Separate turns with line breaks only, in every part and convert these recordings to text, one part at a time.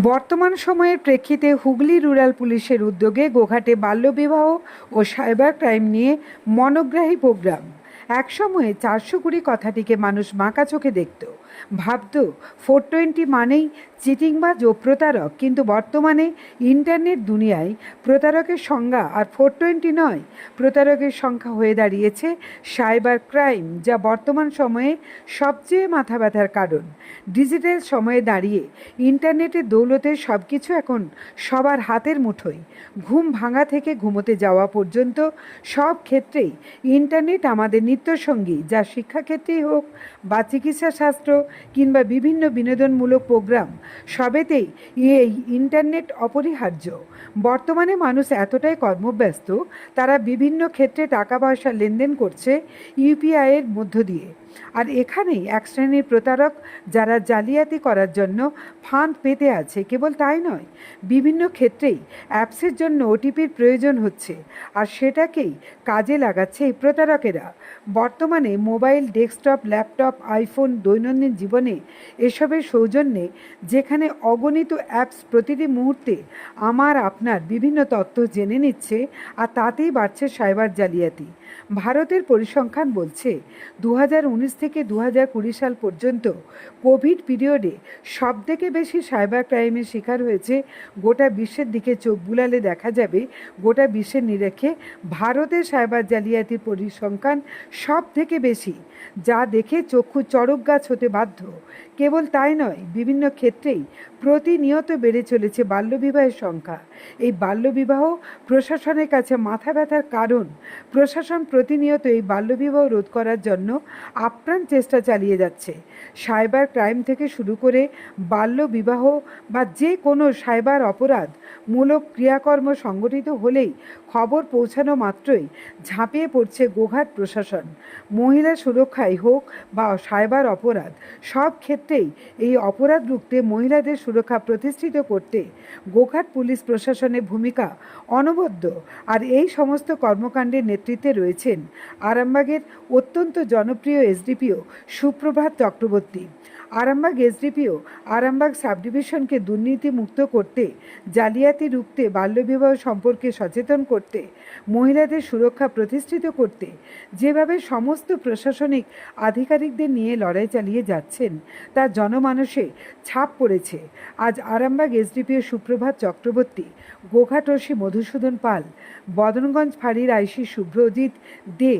বর্তমান সময়ের প্রেক্ষিতে হুগলি রুরাল পুলিশের উদ্যোগে গোঘাটে বাল্যবিবাহ ও সাইবার ক্রাইম নিয়ে মনোগ্রাহী প্রোগ্রাম। একসময়ে চারশো কুড়ি কথাটিকে মানুষ মাকা চোখে দেখত। ভাবত ফোর টোয়েন্টি মানেই চিটিংবাজ ও প্রতারক, কিন্তু বর্তমানে ইন্টারনেট দুনিয়ায় প্রতারকের সংজ্ঞা আর ফোর টোয়েন্টি নয়, প্রতারকের সংখ্যা হয়ে দাঁড়িয়েছে সাইবার ক্রাইম, যা বর্তমান সময়ে সবচেয়ে মাথা ব্যথার কারণ। ডিজিটাল সময়ে দাঁড়িয়ে ইন্টারনেটের দৌলতে সব কিছু এখন সবার হাতের মুঠোয়। ঘুম ভাঙা থেকে ঘুমোতে যাওয়া পর্যন্ত সব ক্ষেত্রেই ইন্টারনেট আমাদের নিত্যসঙ্গী, যা শিক্ষাক্ষেত্রেই হোক বা চিকিৎসা শাস্ত্র কিংবা বিভিন্ন বিনোদনমূলক প্রোগ্রাম, সবেতেই এই ইন্টারনেট অপরিহার্য। বর্তমানে মানুষ এতটাই কর্মব্যস্ত, তারা বিভিন্ন ক্ষেত্রে টাকা পয়সা লেনদেন করছে ইউপিআইয়ের মধ্য দিয়ে। আর এখানেই এক শ্রেণির প্রতারক যারা জালিয়াতি করার জন্য ফান্ড পেতে আছে, কেবল তাই নয়, বিভিন্ন ক্ষেত্রেই অ্যাপসের জন্য ওটিপির প্রয়োজন হচ্ছে আর সেটাকেই কাজে লাগাচ্ছে এই প্রতারকেরা। বর্তমানে মোবাইল, ডেস্কটপ, ল্যাপটপ, আইফোন, দৈনন্দিন জীবনে এসবের সৌজন্যে যেখানে অগণিত অ্যাপস প্রতিটি মুহূর্তে আমার, আপনার বিভিন্ন তথ্য জেনে নিচ্ছে আর তাতেই বাড়ছে সাইবার জালিয়াতি। ভারতের পরিসংখ্যান বলছে দু থেকে দু সাল পর্যন্ত কোভিড পিরিয়ডে সব থেকে বেশি সাইবার ক্রাইমের শিকার হয়েছে গোটা বিশ্বের দিকে চোখ বুলালে দেখা যাবে। গোটা বিশ্বের নিরেখে ভারতের সাইবার জালিয়াতির পরিসংখ্যান সব থেকে বেশি, যা দেখে চক্ষু চড়ক গাছ হতে বাধ্য। কেবল তাই নয়, বিভিন্ন ক্ষেত্রেই প্রতিনিয়ত বেড়ে চলেছে বাল্যবিবাহের সংখ্যা। এই বাল্যবিবাহ প্রশাসনের কাছে মাথা ব্যথার কারণ। প্রশাসন প্রতিনিয়ত এই বাল্যবিবাহ রোধ করার জন্য আপ্রাণ চেষ্টা চালিয়ে যাচ্ছে। সাইবার ক্রাইম থেকে শুরু করে বাল্যবিবাহ বা যে কোনো সাইবার অপরাধ মূলক ক্রিয়াকর্ম সংগঠিত হলেই খবর পৌঁছানো মাত্রই ঝাঁপিয়ে পড়ছে গোঘাট প্রশাসন। মহিলা সুরক্ষাই হোক বা সাইবার অপরাধ, সব ক্ষেত্রেই এই অপরাধ রুখতে মহিলাদের সুরক্ষা প্রতিষ্ঠিত করতে গোঘাট পুলিশ প্রশাসনের ভূমিকা অনবদ্য আর এই সমস্ত কর্মকাণ্ডের নেতৃত্বে রয়েছেন আরামবাগের অত্যন্ত জনপ্রিয় SDPO Suprabhat Chakraborty. Arambagh SDPO Arambagh sub ডিভিশনকে দুর্নীতিমুক্ত করতে, জালিয়াতি রুখতে, বাল্যবিবাহ সম্পর্কে সচেতন করতে, মহিলাদের সুরক্ষা প্রতিষ্ঠিত করতে, যেভাবে সমস্ত প্রশাসনিক আধিকারিকদের নিয়ে লড়াই চালিয়ে যাচ্ছেন, তা জনমানসে ছাপ পড়েছে। আজ আরামবাগ এসডিপিও সুপ্রভাত চক্রবর্তী গোঘাটর্ষী মধুসূদন পাল, বদনগঞ্জ ফাঁড়ির আইসি শুভ্রজিৎ দে,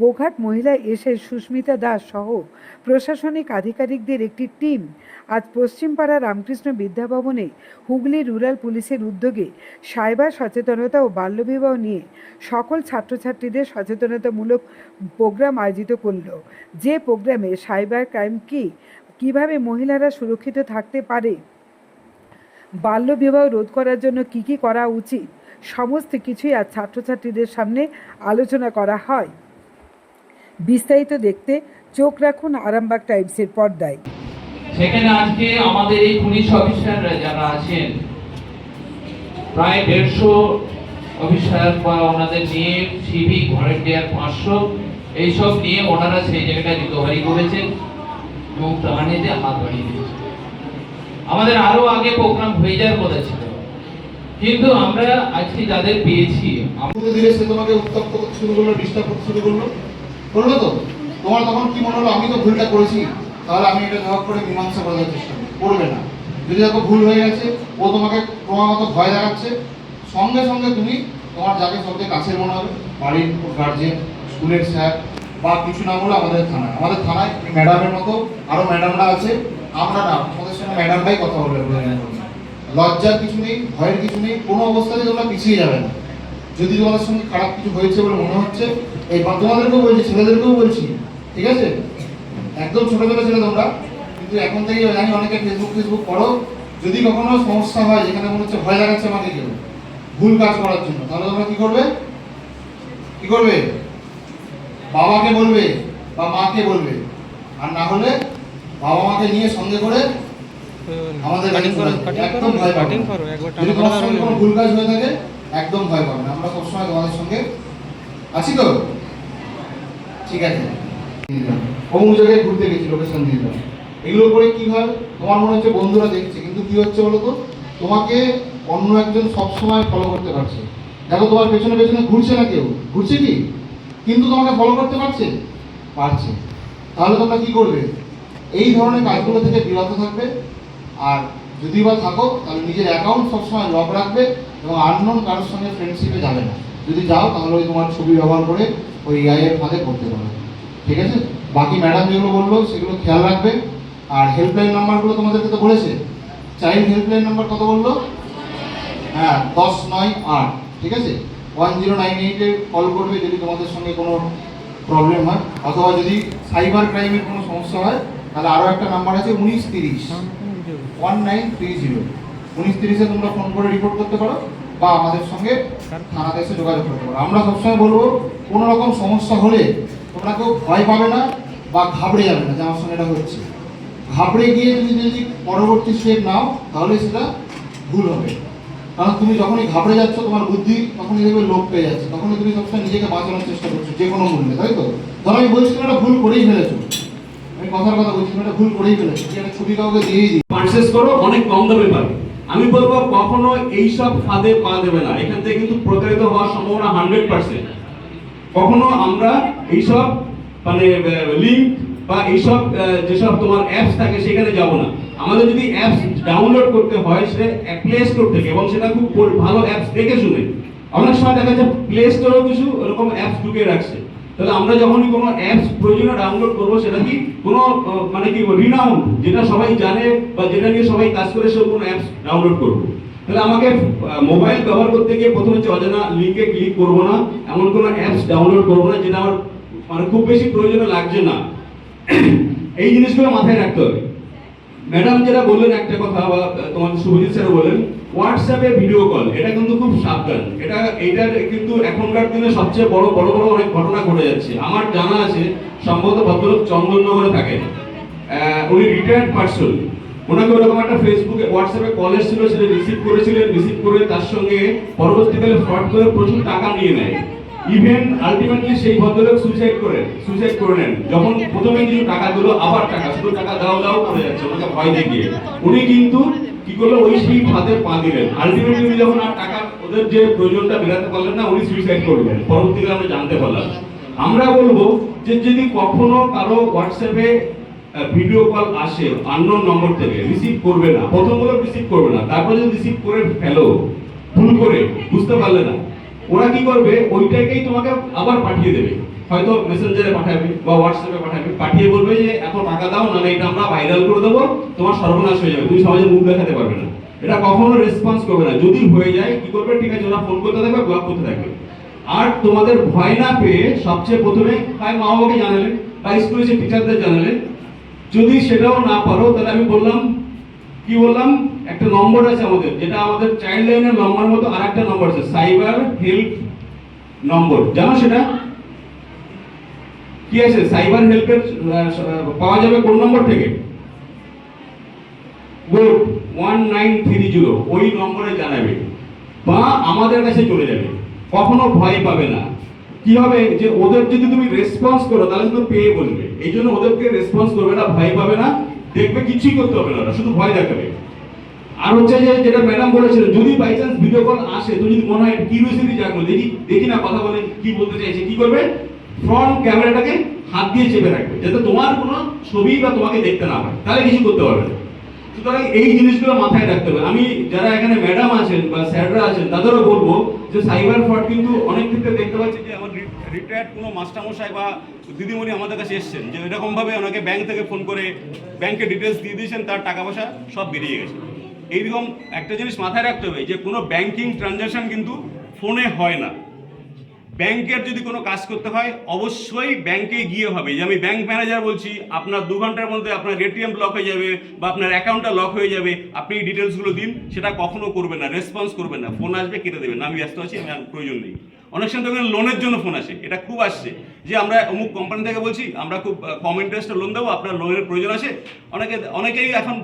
গোঘাট মহিলা এসে সুস্মিতা দাস সহ প্রশাসনিক আধিকারিকদের একটি টিম আজ পশ্চিমপাড়া রামকৃষ্ণ বিদ্যাভবনে হুগলি রুরাল পুলিশের উদ্যোগে সাইবার সচেতনতা ও বাল্যবিবাহ নিয়ে সকল ছাত্রছাত্রীদের সচেতনতামূলক প্রোগ্রাম আয়োজিত করল। যে প্রোগ্রামে সাইবার ক্রাইম কি, কীভাবে মহিলারা সুরক্ষিত থাকতে পারে, বাল্যবিবাহ রোধ করার জন্য কি কি করা উচিত, সমস্ত কিছুই আজ ছাত্রছাত্রীদের সামনে আলোচনা করা হয়। বিস্তারিত দেখতে চোখ রাখুন আরামবাগ টাইমসের পর্দায়।
সেখানে আজকে আমাদের এই পুলিশ অফিসাররা যারা আছেন, প্রায় দেড়শো অফিসার বা ওনাদের নিয়ে সিভিক ভলেন্টিয়ার পাঁচশো, এইসব নিয়ে ওনারা সেই জায়গাটা রিকভারি করেছেন এবং ত্রাণেতে হাত বাড়িয়ে দিয়েছে আমাদের আরও আগে প্রোগ্রাম হয়ে যাওয়ার কথা ছিল। কিন্তু আমরা আজকে যাদের পেয়েছি, আম-
পুরো দিলে সে তোমাকে উত্তপ্ত শুরু করল ডিস্টার্ব শুরু করল। করল তো? তোমার তখন কি মনে হলো? আমি তো ভুলটা করেছি। তাহলে আমি এটা জবাব করে মীমাংসা করার চেষ্টা করি করবে না। যদি দেখো ভুল হয়ে গেছে, ও তোমাকে ক্রমাগত ভয় দেখাচ্ছে, সঙ্গে সঙ্গে তুমি তোমার যাকে সবচেয়ে কাছের মনে হবে, বাড়ির গার্জেন স্কুলের স্যার বা কিছু না হলে আমাদের থানায়। আমাদের থানায় ম্যাডামের মতো আরও ম্যাডামরা আছে। আমরা না আমাদের সঙ্গে ম্যাডামরাই কথা বলবে। লজ্জার কিছু নেই, ভয়ের কিছু নেই, কোনো অবস্থাতে তোমরা পিছিয়ে যাবে না। যদি তোমাদের সঙ্গে খারাপ কিছু হয়েছে বলে মনে হচ্ছে, এই তোমাদেরকেও বলছি, ছেলেদেরকেও বলছি, ঠিক আছে? একদম ছোট ছোট ছেলে তোমরা কিন্তু এখন থেকে জানি অনেকে ফেসবুক ফেসবুক করো। যদি কখনো সমস্যা হয় যেখানে মনে হচ্ছে ভয় লাগাচ্ছে আমাকে কেউ ভুল কাজ করার জন্য তাহলে তোমরা কি করবে? কি করবে? বাবাকে বলবে বা মাকে বলবে। আর না হলে বাবা মাকে নিয়ে সঙ্গে করে আমাদের একদম ভয় পাবে। যদি তোমার সঙ্গে কোনো ভুল কাজ হয়ে থাকে একদম ভয় পাবে না। আমরা সবসময় তোমাদের সঙ্গে আছি তো? ঠিক আছে দিলাম। অমুক জায়গায় ঘুরতে গেছি লোকেশন দিলাম। এগুলো করে কি হয়? তোমার মনে হচ্ছে বন্ধুরা দেখছে, কিন্তু কি হচ্ছে বলো তো তোমাকে অন্য একজন সবসময় ফলো করতে পারছে। দেখো, তোমার পেছনে পেছনে ঘুরছে না কেউ। ঘুরছে কি? কিন্তু তোমাকে ফলো করতে পারছে? পারছে। তাহলে তোমরা কি করবে? এই ধরনের কাজগুলো থেকে বিরত থাকবে। আর যদি বা থাকো, তাহলে নিজের অ্যাকাউন্ট সবসময় লক রাখবে এবং আননোন কারোর সঙ্গে ফ্রেন্ডশিপে যাবে না। যদি যাও, তাহলে ওই তোমার ছবি ব্যবহার করে ওই এআই এর ফাঁদে পড়তে পারো। ঠিক আছে? বাকি ম্যাডাম যেগুলো বলল, সেগুলো খেয়াল রাখবে। আর হেল্পলাইন নাম্বারগুলো তোমাদেরকে তো বলেছে। চাইল্ড হেল্পলাইন নাম্বার কত বলল? হ্যাঁ দশ নয় আট, ঠিক আছে? ওয়ান জিরো নাইন এইটে কল করবে যদি তোমাদের সঙ্গে কোনো প্রবলেম হয়। অথবা যদি সাইবার ক্রাইমের কোনো সমস্যা হয়, তাহলে আরও একটা নাম্বার আছে উনিশ তিরিশ। ওয়ান নাইন থ্রি জিরো উনিশ তিরিশে তোমরা ফোন করে রিপোর্ট করতে পারো বা আমাদের সঙ্গে থানাতে এসে যোগাযোগ করতে পারো। আমরা সবসময় বলব, কোনো রকম সমস্যা হলে তোমরা কেউ ভয় পাবে না বা ঘাবড়ে যাবে না যে আমার সঙ্গে এটা হচ্ছে। ঘাবড়ে গিয়ে তুমি যদি পরবর্তী স্টেপ নাও, তাহলে সেটা ভুল হবে। কারণ তুমি যখনই ঘাবড়ে যাচ্ছ, তোমার বুদ্ধি তখনই দেখবে লোক পেয়ে যাচ্ছে। তখনই তুমি সবসময় নিজেকে বাঁচানোর চেষ্টা করছ, যে কোনো মূল্যে, তাই তো? ধরো আমি বলছি তুমি ভুল করেই ফেলেছো। আমি কথার কথা বলছি, তুমি ভুল করেই ফেলেছো। একটা ছবি কাউকে দিয়েই দিই
পারচেস করো, অনেক কম দামে পাবে। আমি বলব কখনো এইসব ফাঁদে পা দেবে না। এখান থেকে কিন্তু প্রতারিত হওয়ার সম্ভাবনা হান্ড্রেড পার্সেন্ট কখনো আমরা এইসব মানে লিঙ্ক বা এইসব যেসব তোমার অ্যাপস থাকে সেখানে যাব না। আমাদের যদি অ্যাপস ডাউনলোড করতে হয় সেটা প্লে স্টোর থেকে, এবং সেটা খুব ভালো অ্যাপস দেখে শুনে। অনেক সময় দেখা যায় প্লে স্টোরেও কিছু এরকম অ্যাপস ঢুকে রাখছে। তাহলে আমরা যখনই কোনো অ্যাপস প্রয়োজনে ডাউনলোড করব, সেটা কি কোনো মানে কি রিনাউন্ড যেটা সবাই জানে বা যেটা নিয়ে সবাই কাজ করে সে কোনো অ্যাপস ডাউনলোড করব। তাহলে আমাকে মোবাইল ব্যবহার করতে গিয়ে প্রথমে হচ্ছে অজানা লিঙ্কে ক্লিক করব না, এমন কোনো অ্যাপস ডাউনলোড করব না, যেটা আমার মানে খুব বেশি প্রয়োজনে লাগছে না। এই জিনিসগুলো মাথায় রাখতে হবে। ম্যাডাম যেটা বললেন একটা কথা, বা তোমার শুভজিৎ স্যার বললেন হোয়াটসঅ্যাপে ভিডিও কল এটা কিন্তু খুব সাবধান। এটা এইটার কিন্তু এখনকার দিনে সবচেয়ে বড় বড় বড় অনেক ঘটনা ঘটে যাচ্ছে। আমার জানা আছে, সম্ভবত ভদ্রলোক চন্দননগরে থাকেন। উনি রিটায়ার্ড পার্সন ওনাকে ওরকম একটা ফেসবুকে হোয়াটসঅ্যাপে কল এসেছিল, সেটা রিসিভ করেছিলেন রিসিভ করে তার সঙ্গে পরবর্তীকালে ফ্রড করে প্রচুর টাকা নিয়ে নেয়। ইভেন আলটিমেটলি সেই ভদ্রলোক সুইসাইড করেন সুইসাইড করে নেন। যখন প্রথমে কিছু টাকা দিল আবার টাকা, শুধু টাকা দাও দাও করে যাচ্ছে, ওনাকে ভয় দেখিয়ে। উনি কিন্তু কি করল, ওই সেই ফাঁদে পা দিলেন। আলটিমেটলি উনি যখন আর টাকা, ওদের যে প্রয়োজনটা মেটাতে পারলেন না, উনি সুইসাইড করলেন। পরবর্তীকালে আমরা জানতে পারলাম। আমরা বলব যে যদি কখনো কারও হোয়াটসঅ্যাপে ভিডিও কল আসে আননোন নম্বর থেকে রিসিভ করবে না। প্রথম বলে রিসিভ করবে না, তারপর যদি রিসিভ করে ফেলো, ভুল করে, বুঝতে পারলে না। ওরা কি করবে? ওইটাকেই তোমাকে আবার পাঠিয়ে দেবে। হয়তো মেসেঞ্জারে পাঠাবে বা হোয়াটসঅ্যাপে পাঠাবে, পাঠিয়ে বলবে যে, এখন টাকা দাও, নাহলে এটা আমরা ভাইরাল করে দেবো, তোমার সর্বনাশ হয়ে যাবে, তুমি সমাজে মুখ দেখাতে পারবে না। এটা কখনো রেসপন্স করবে না। যদি হয়ে যায়, কি করবে? ঠিক আছে, ওরা ফোন করতে থাকবে ব্লক করতে থাকবে। আর তোমাদের ভয় না পেয়ে সবচেয়ে প্রথমে, হয় মা বাবাকে জানালেন, বা স্কুলে যে টিচারদের জানালেন যদি সেটাও না পারো, তাহলে আমি বললাম, কি বললাম? একটা নম্বর আছে আমাদের, যেটা আমাদের চাইল্ড লাইনের নম্বর মতো আর একটা নম্বর আছে সাইবার হেল্প নম্বর জানো সেটা? কি আছে? সাইবার হেল্পের পাওয়া যাবে কোন নম্বর থেকে? Good one nine three zero ওই নম্বরে জানাবে। বা আমাদের কাছে চলে যাবে। কখনো ভয় পাবে না। কি হবে যে ওদের যদি তুমি রেসপন্স করো, তাহলে কিন্তু পেয়ে বলবে এই জন্য ওদেরকে রেসপন্স করবে না, ভয় পাবে না। দেখবে কিছুই করতে হবে না শুধু ভয় দেখাবে। আর হচ্ছে যে যেটা ম্যাডাম বলেছিলেন যদি বাই চান্স ভিডিও কল আসে তুমি যদি মনে হয় কিউরিয়াসিটি জাগলো, দেখি দেখি না, কথা বলে কি বলতে চাইছে, কি করবে? ফ্রন্ট ক্যামেরাটাকে হাত দিয়ে চেপে রাখবে, যাতে তোমার কোনো ছবি বা তোমাকে দেখতে না হয়। তাহলে কিছু করতে পারবে না। সুতরাং এই জিনিসগুলো মাথায় রাখতে হবে। আমি যারা এখানে ম্যাডাম আছেন বা স্যাররা আছেন, তাদেরও বলব যে সাইবার ফ্রড কিন্তু অনেক ক্ষেত্রে দেখতে পাচ্ছি যে আমার রিটায়ার্ড কোনো মাস্টারমশাই বা দিদিমণি আমাদের কাছে এসেছেন, যে এরকম ভাবে ওনাকে ব্যাংক থেকে ফোন করে ব্যাংকে ডিটেলস দিয়ে দিয়েছেন, তার টাকা পয়সা সব বেরিয়ে গেছে। এইরকম একটা জিনিস মাথায় রাখতে হবে যে কোনো ব্যাংকিং ট্রানজাকশন কিন্তু ফোনে হয় না। ব্যাংকের যদি কোনো কাজ করতে হয়, অবশ্যই ব্যাংকে গিয়ে হবে। যে আমি ব্যাংক ম্যানেজার বলছি, আপনার দু ঘণ্টার মধ্যে আপনার এটিএম ব্লক হয়ে যাবে বা আপনার অ্যাকাউন্টটা লক হয়ে যাবে, আপনি ডিটেলসগুলো দিন, সেটা কখনো করবেন না রেসপন্স করবেন না ফোন আসবে, কেটে দেবেন। না, আমি ব্যস্ত আছি, আমি প্রয়োজন নেই। অনেক সময় দেখবেন লোনের জন্য ফোন আসে, এটা খুব আসছে। যে আমরা অমুক কোম্পানি থেকে বলছি, আমরা খুব কম ইন্টারেস্টে লোন দেবো, আপনার লোনের প্রয়োজন আছে অনেকে, অনেকেই এখন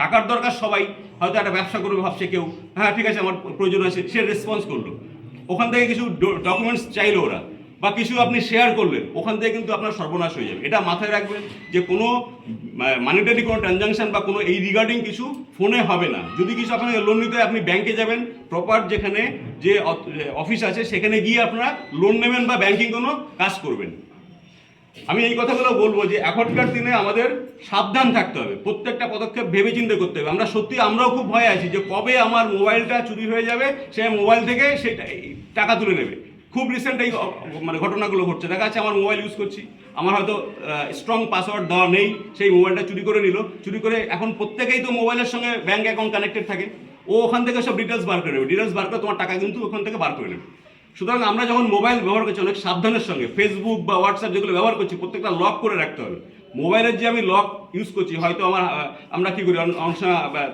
টাকার দরকার সবাই, হয়তো একটা ব্যবসা করবে, ভাবছে কেউ হ্যাঁ ঠিক আছে, আমার প্রয়োজন আছে। সে রেসপন্স করল। ওখান থেকে কিছু ডকুমেন্টস চাইলো ওরা। বা কিছু আপনি শেয়ার করলেন ওখান থেকে কিন্তু আপনার সর্বনাশ হয়ে যাবে। এটা মাথায় রাখবেন যে কোনো মানিটারি কোনো ট্রানজাকশন বা কোনো এই রিগার্ডিং কিছু ফোনে হবে না। যদি কিছু আপনাকে লোন নিতে হয়, আপনি ব্যাংকে যাবেন প্রপার যেখানে যে অফিস আছে সেখানে গিয়ে আপনারা লোন নেবেন বা ব্যাংকিং কোনো কাজ করবেন। আমি এই কথাগুলো বলব যে এখনকার দিনে আমাদের সাবধান থাকতে হবে। প্রত্যেকটা পদক্ষেপ ভেবে চিন্তে করতে হবে। আমরা সত্যি আমরাও খুব ভয়ে আছি যে কবে আমার মোবাইলটা চুরি হয়ে যাবে, সে মোবাইল থেকে সেটা টাকা তুলে নেবে। খুব রিসেন্ট এই মানে ঘটনাগুলো ঘটছে। দেখা যাচ্ছে আমার মোবাইল ইউজ করছি। আমার হয়তো স্ট্রং পাসওয়ার্ড দেওয়া নেই। সেই মোবাইলটা চুরি করে নিল। চুরি করে এখন প্রত্যেকেই তো মোবাইলের সঙ্গে ব্যাঙ্ক অ্যাকাউন্ট কানেক্টেড থাকে। ও ওখান থেকে সব ডিটেলস বার করে নেবে। ডিটেলস বার করে তোমার টাকা কিন্তু ওখান থেকে বার করে নেবে। সুতরাং আমরা যখন মোবাইল ব্যবহার করছি, অনেক সাবধানের সঙ্গে ফেসবুক বা হোয়াটসঅ্যাপ যেগুলো ব্যবহার করছি, প্রত্যেকটা লক করে রাখতে হবে। মোবাইলের যে আমি লক ইউজ করছি, হয়তো আমার আমরা কি করি সময়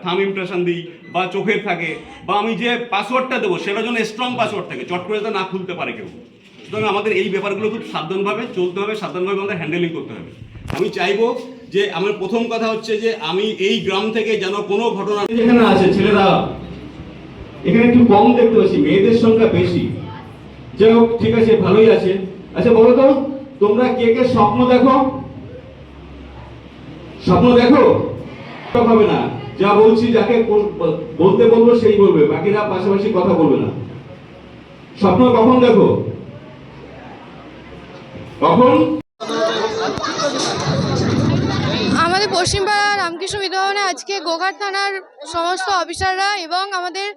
থাম ইমপ্রেশন দিই, বা চোখের থাকে, বা আমি যে পাসওয়ার্ডটা দেবো সেটা যেন স্ট্রং পাসওয়ার্ড থাকে, চট করে যাতে না খুলতে পারে কেউ। সুতরাং আমাদের এই ব্যাপারগুলো খুব সাবধানভাবে চলতে হবে, সাবধানভাবে আমাদের হ্যান্ডেলিং করতে হবে। আমি চাইব যে, আমার প্রথম কথা হচ্ছে যে, আমি এই গ্রাম থেকে যেন কোনো ঘটনা যেখানে আছে, ছেলেরা, এখানে একটু কম দেখতে পাচ্ছি, মেয়েদের সংখ্যা বেশি। যাই হোক, ঠিক আছে, ভালোই আছে। আচ্ছা বলো তো, তোমরা কে কে স্বপ্ন দেখো? স্বপ্ন দেখো? হবে না। যা বলছি, যাকে বলতে বলব সেই বলবে। বাকিরা পাশাপাশি কথা বলবে না। স্বপ্ন কখন দেখো? কখন?
আমাদের পশ্চিমপাড়া রামকৃষ্ণ বিদ্যাভবনে আজকে গোঘাট থানার সমস্ত অফিসাররা এবং আমাদের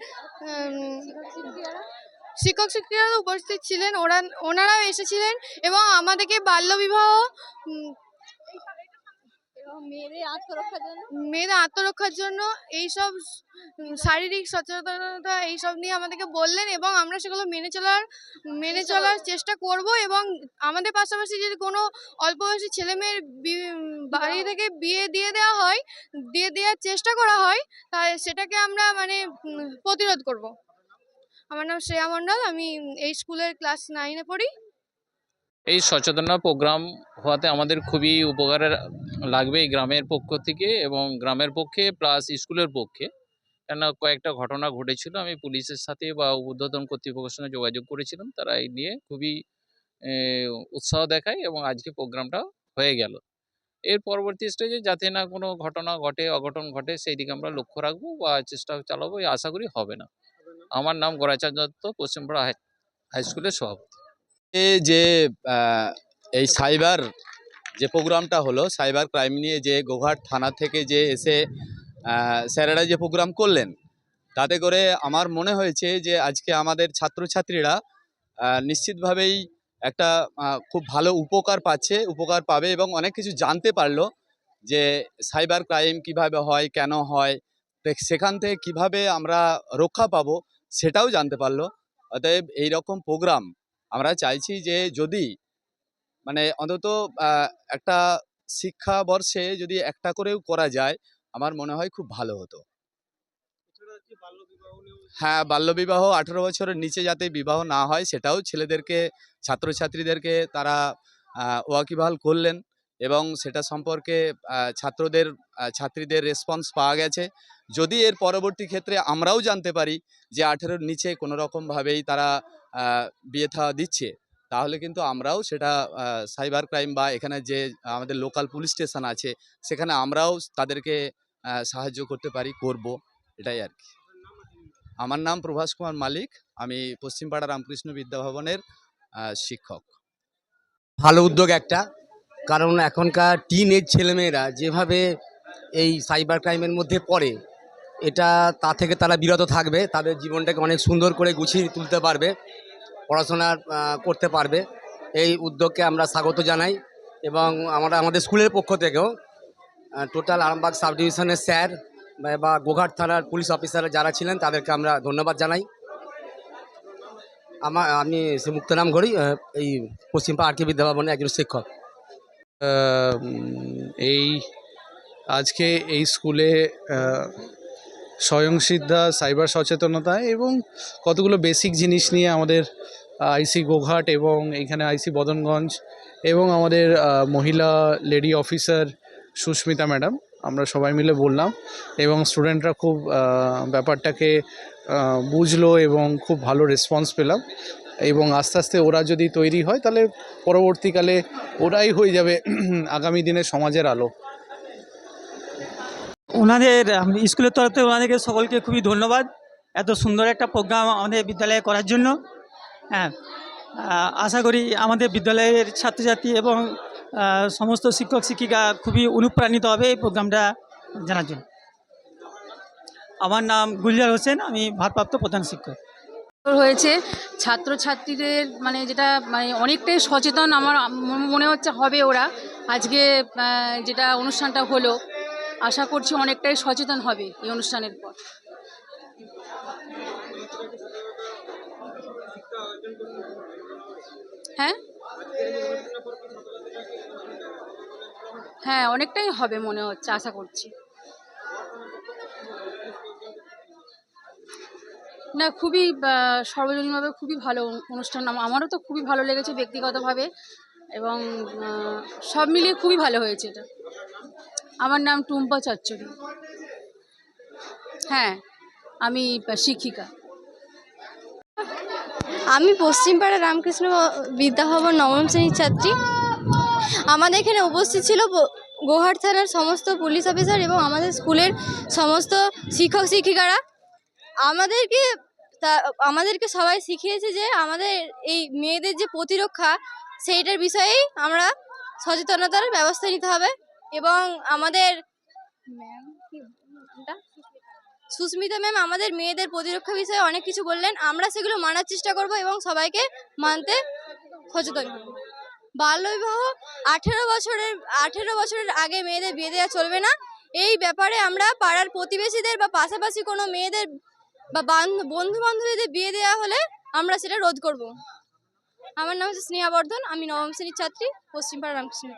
শিক্ষক শিক্ষিকারা উপস্থিত ছিলেন। ওরা ওনারাও এসেছিলেন এবং আমাদেরকে বাল্যবিবাহ মেয়েদের আত্মরক্ষার জন্য? এইসব শারীরিক সচেতনতা এইসব নিয়ে আমাদেরকে বললেন এবং আমরা সেগুলো মেনে চলার মেনে চলার চেষ্টা করব এবং আমাদের পাশাপাশি যদি কোনো অল্প বয়সী ছেলেমেয়ের বাড়ি থেকে বিয়ে দিয়ে দেওয়া হয় দিয়ে দেওয়ার চেষ্টা করা হয় তাই সেটাকে আমরা মানে প্রতিরোধ করব। আমার নাম শ্রেয়া মণ্ডল আমি এই স্কুলের ক্লাস নাইনে পড়ি।
এই সচেতনতা প্রোগ্রাম হওয়াতে আমাদের খুবই উপকারে লাগবে এই গ্রামের পক্ষ থেকে এবং গ্রামের পক্ষে প্লাস স্কুলের পক্ষে। কেননা কয়েকটা ঘটনা ঘটেছিল, আমি পুলিশের সাথে বা ঊর্ধ্বতন কর্তৃপক্ষের সঙ্গে যোগাযোগ করেছিলাম, তারা এই নিয়ে খুবই উৎসাহ দেখায় এবং আজকে প্রোগ্রামটা হয়ে গেল। এর পরবর্তী স্টেজে যাতে না কোনো ঘটনা ঘটে, অঘটন ঘটে, সেই দিকে আমরা লক্ষ্য রাখব বা চেষ্টা চালাবো আশা করি হবে না। আমার নাম গোরাচাঁদ দত্ত পশ্চিমপাড়া হাই হাই স্কুলের সভাপতি।
এ যে এই সাইবার যে প্রোগ্রামটা হলো সাইবার ক্রাইম নিয়ে যে গোঘাট থানা থেকে যে এসে স্যারেরা যে প্রোগ্রাম করলেন, তাতে করে আমার মনে হয়েছে যে আজকে আমাদের ছাত্রছাত্রীরা নিশ্চিতভাবেই একটা খুব ভালো উপকার পাচ্ছে, উপকার পাবে এবং অনেক কিছু জানতে পারল যে সাইবার ক্রাইম কীভাবে হয়, কেন হয় সেখান থেকে কীভাবে আমরা রক্ষা পাবো সেটাও জানতে পারল। অতএব এই রকম প্রোগ্রাম আমরা চাইছি যে যদি মানে অন্তত একটা শিক্ষাবর্ষে যদি একটা করেও করা যায়, আমার মনে হয় খুব ভালো হতো। হ্যাঁ বাল্যবিবাহ আঠেরো বছরের নিচে যাতে বিবাহ না হয়, সেটাও ছেলেদেরকে, ছাত্রছাত্রীদেরকে তারা ওয়াকিবহাল করলেন এবং সেটা সম্পর্কে ছাত্রদের ছাত্রীদের রেসপন্স পাওয়া গেছে। যদি এর পরবর্তী ক্ষেত্রে আমরাও জানতে পারি যে আঠেরোর নিচে কোনো রকমভাবেই তারা বিয়ে থা দিচ্ছে, তাহলে কিন্তু আমরাও সেটা সাইবার ক্রাইম বা এখানে যে আমাদের লোকাল পুলিশ স্টেশন আছে, সেখানে আমরাও তাদেরকে সাহায্য করতে পারি, করব, এটাই আর কি। আমার নাম প্রভাস কুমার মালিক, আমি পশ্চিমপাড়া রামকৃষ্ণ বিদ্যাভবনের শিক্ষক।
ভালো উদ্যোগ একটা, কারণ এখনকার টিন এজ ছেলেমেয়েরা যেভাবে এই সাইবার ক্রাইমের মধ্যে পড়ে এটা তা থেকে তারা বিরত থাকবে, তাদের জীবনটাকে অনেক সুন্দর করে গুছিয়ে তুলতে পারবে, পড়াশোনা করতে পারবে। এই উদ্যোগকে আমরা স্বাগত জানাই এবং আমরা আমাদের স্কুলের পক্ষ থেকেও টোটাল আরামবাগ সাব ডিভিশনের স্যার বা- গোঘাট থানার পুলিশ অফিসার যারা ছিলেন, তাদেরকে আমরা ধন্যবাদ জানাই। আমার আমি সে মুক্তরাম ঘড়ি এই পশ্চিমপা আর কে বিদ্যাভবনের একজন শিক্ষক।
এই, আজকে এই স্কুলে স্বয়ংসিদ্ধা, সাইবার সচেতনতা এবং কতগুলো বেসিক জিনিস নিয়ে আমাদের আইসি গোঘাট এবং এখানে আইসি বদনগঞ্জ এবং আমাদের মহিলা লেডি অফিসার সুস্মিতা ম্যাডাম আমরা সবাই মিলে বললাম এবং স্টুডেন্টরা খুব ব্যাপারটাকে বুঝলো এবং খুব ভালো রেসপন্স পেলাম এবং আস্তে আস্তে ওরা যদি তৈরি হয় তাহলে পরবর্তীকালে ওরাই হয়ে যাবে আগামী দিনে সমাজের আলো।
ওনাদের স্কুলের তরফ থেকে ওনাদেরকে সকলকে খুবই ধন্যবাদ এত সুন্দর একটা প্রোগ্রাম আমাদের বিদ্যালয়ে করার জন্য। হ্যাঁ আশা করি আমাদের বিদ্যালয়ের ছাত্রছাত্রী এবং সমস্ত শিক্ষক শিক্ষিকা খুবই অনুপ্রাণিত হবে এই প্রোগ্রামটা জানার জন্য। আমার নাম গুলজার হোসেন, আমি ভারপ্রাপ্ত প্রধান শিক্ষক।
হয়েছে, ছাত্রছাত্রীদের মানে যেটা মানে অনেকটাই সচেতন আমার মনে হচ্ছে হবে ওরা। আজকে যেটা অনুষ্ঠানটা হলো আশা করছি অনেকটাই সচেতন হবে এই অনুষ্ঠানের পর। হ্যাঁ? হ্যাঁ অনেকটাই হবে মনে হচ্ছে, আশা করছি। না, খুবই সর্বজনীনভাবে খুবই ভালো অনুষ্ঠান। আমারও তো খুবই ভালো লেগেছে ব্যক্তিগতভাবে এবং সব মিলিয়ে খুবই ভালো হয়েছে এটা। আমার নাম টুম্পা চচ্চড়ি। হ্যাঁ আমি শিক্ষিকা।
আমি পশ্চিমপাড়া রামকৃষ্ণ বিদ্যাভবন নবম শ্রেণির ছাত্রী। আমাদের এখানে উপস্থিত ছিল গোহাট থানার সমস্ত পুলিশ অফিসার এবং আমাদের স্কুলের সমস্ত শিক্ষক শিক্ষিকারা। আমাদেরকে তা, আমাদেরকে সবাই শিখিয়েছে যে আমাদের এই মেয়েদের যে প্রতিরক্ষা, সেইটার বিষয়েই আমরা সচেতনতার ব্যবস্থা নিতে হবে। এবং আমাদের ম্যাম সুস্মিতা ম্যাম আমাদের মেয়েদের প্রতিরক্ষা বিষয়ে অনেক কিছু বললেন। আমরা সেগুলো মানার চেষ্টা করব এবং সবাইকে মানতে সচেতন করব বাল্যবিবাহ আঠেরো বছরের আঠেরো বছরের আগে মেয়েদের বিয়ে দেওয়া চলবে না। এই ব্যাপারে আমরা পাড়ার প্রতিবেশীদের বা পাশাপাশি কোনো মেয়েদের বা বন্ধু বান্ধবীদের বিয়ে দেওয়া হলে আমরা সেটা রোধ করব। আমার নাম হচ্ছে স্নেহা বর্ধন আমি নবম শ্রেণির ছাত্রী পশ্চিমপাড়া রামকৃষ্ণ